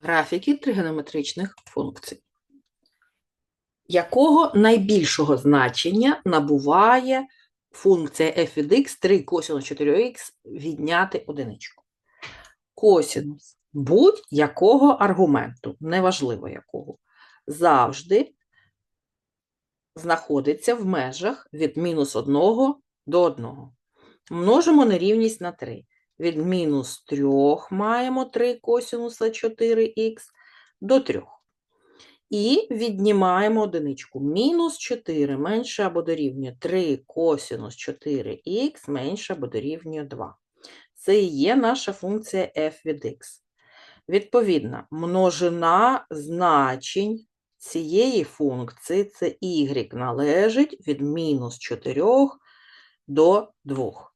Графіки тригонометричних функцій. Якого найбільшого значення набуває функція f від x 3 косинус 4х відняти одиничку? Косинус будь-якого аргументу, неважливо якого, завжди знаходиться в межах від мінус 1 до 1. Множимо нерівність на 3. Від мінус 3 маємо 3 косинуса 4х до 3. І віднімаємо одиничку. Мінус 4 менше або дорівнює 3 косинус 4х менше або дорівнює 2. Це і є наша функція f від x. Відповідно, множина значень цієї функції це y належить від мінус 4 до 2.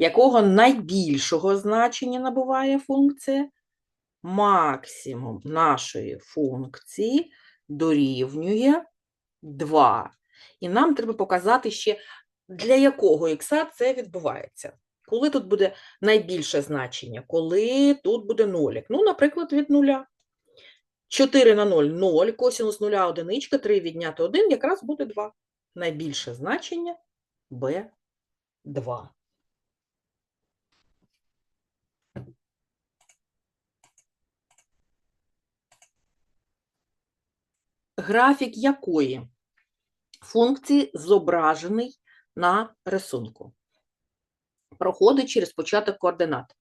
Якого найбільшого значення набуває функція? Максимум нашої функції дорівнює 2. І нам треба показати ще, для якого ікса це відбувається. Коли тут буде найбільше значення, коли тут буде нолік. Ну, наприклад, від нуля. 4 на 0 – 0, косинус 0 – одиничка, 3 відняти 1, якраз буде 2. Найбільше значення – b2. Графік якої функції зображений на рисунку? Проходить через початок координат.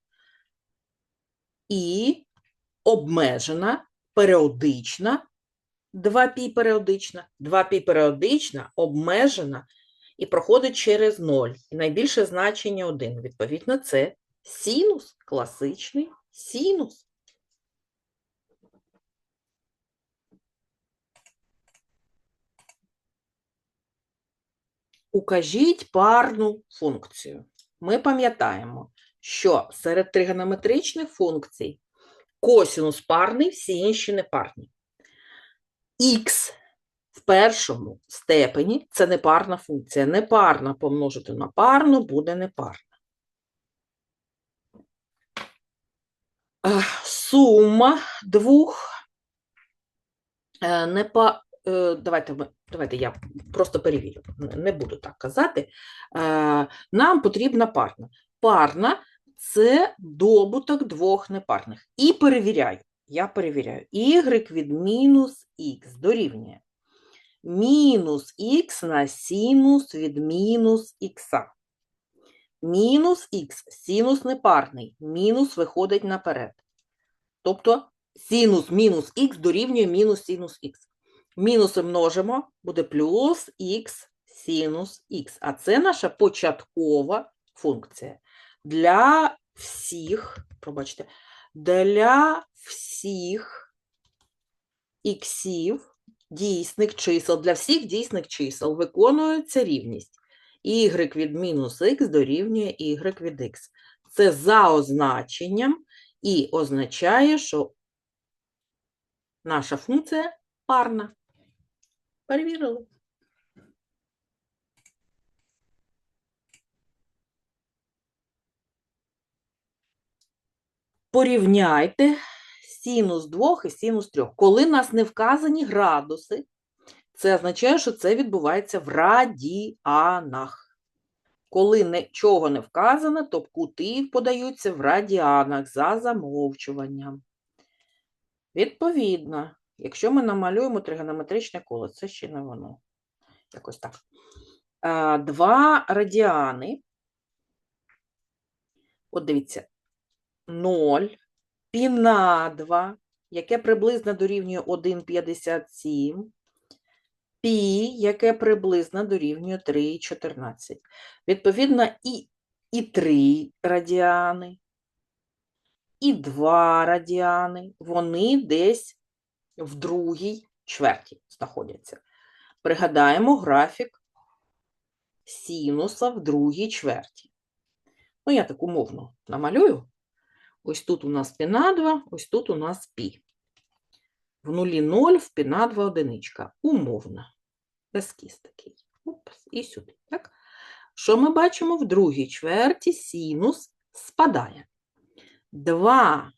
І обмежена, періодична, 2π періодична, 2π періодична, обмежена і проходить через 0. І найбільше значення 1. Відповідно, це синус, класичний синус. Укажіть парну функцію. Ми пам'ятаємо, що серед тригонометричних функцій косинус парний, всі інші непарні. Х в першому степені це непарна функція. Непарна помножити на парну буде непарна. Е, Сума двох е, непа... е, Давайте, давайте я просто перевірю, не- не буду так казати. Е, Нам потрібна парна. Парна це добуток двох непарних. І перевіряю. Я перевіряю. Y від мінус х дорівнює. Мінус х на синус від мінус х. Мінус х, синус непарний, мінус виходить наперед. Тобто синус мінус х дорівнює мінус синус х. Мінуси множимо, буде плюс х синус х. А це наша початкова функція. Для всіх, пробачте, для всіх іксів дійсних чисел, для всіх дійсних чисел виконується рівність. y від мінус х дорівнює y від х. Це за означенням і означає, що наша функція парна. Перевірили. Порівняйте синус 2 і синус 3. Коли нас не вказані градуси, це означає, що це відбувається в радіанах. Коли нічого не вказано, то кути подаються в радіанах за замовчуванням. Відповідно, якщо ми намалюємо тригонометричне коло, це ще не воно. Якось так. Два радіани. От дивіться, 0, пі на 2, яке приблизно дорівнює 1,57, пі, яке приблизно дорівнює 3,14. Відповідно, і, і 3 радіани, і 2 радіани, вони десь в другій чверті знаходяться. Пригадаємо графік синуса в другій чверті. Ну, я так умовно намалюю. Ось тут у нас пі на 2, ось тут у нас пі. В нулі 0, в пі на 2 одиничка. Умовно. Ескіз такий. Упс, і сюди. Так? Що ми бачимо в другій чверті? Синус спадає. 2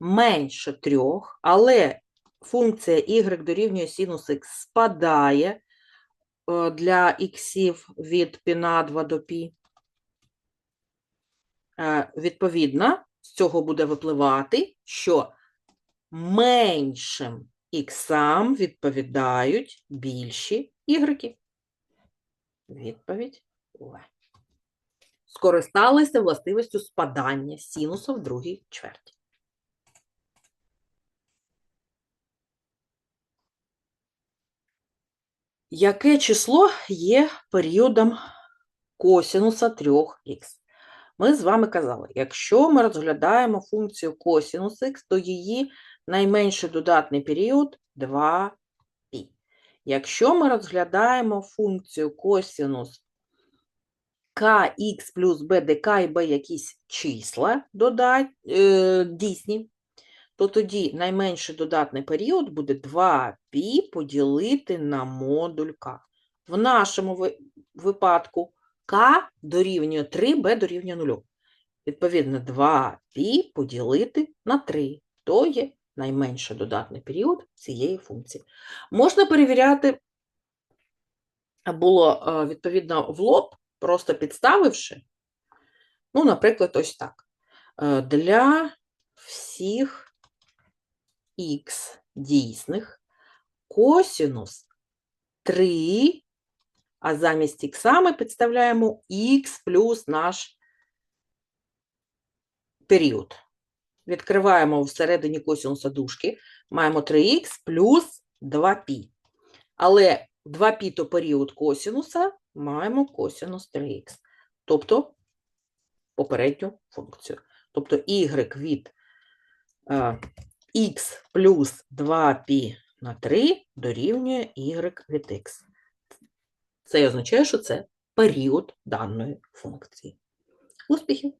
менше 3, але функція y дорівнює синус х спадає е, для іксів від π на 2 до π. Е, Відповідно, з цього буде випливати, що меншим іксам відповідають більші ігреки. Відповідь В. Скористалися властивістю спадання синуса в другій чверті. Яке число є періодом косінуса 3х? Ми з вами казали, якщо ми розглядаємо функцію косінус х, то її найменший додатний період 2π. Якщо ми розглядаємо функцію косінус kx плюс b, де k і b якісь числа додать, е, дійсні, то тоді найменший додатний період буде 2π поділити на модуль k. В нашому випадку k дорівнює 3b дорівнює 0. Відповідно, 2π поділити на 3. То є найменший додатний період цієї функції. Можна перевіряти, було відповідно в лоб, просто підставивши. Ну, наприклад, ось так. Е, Для всіх х дійсних косінус 3, а замість х ми підставляємо х плюс наш період. Відкриваємо всередині косінуса дужки, маємо 3х плюс 2π. Але 2π то період косінуса, маємо косінус 3х. Тобто попередню функцію. Тобто y від е, х плюс 2π на 3 дорівнює y від х. Це означає, що це період даної функції. Успіхів!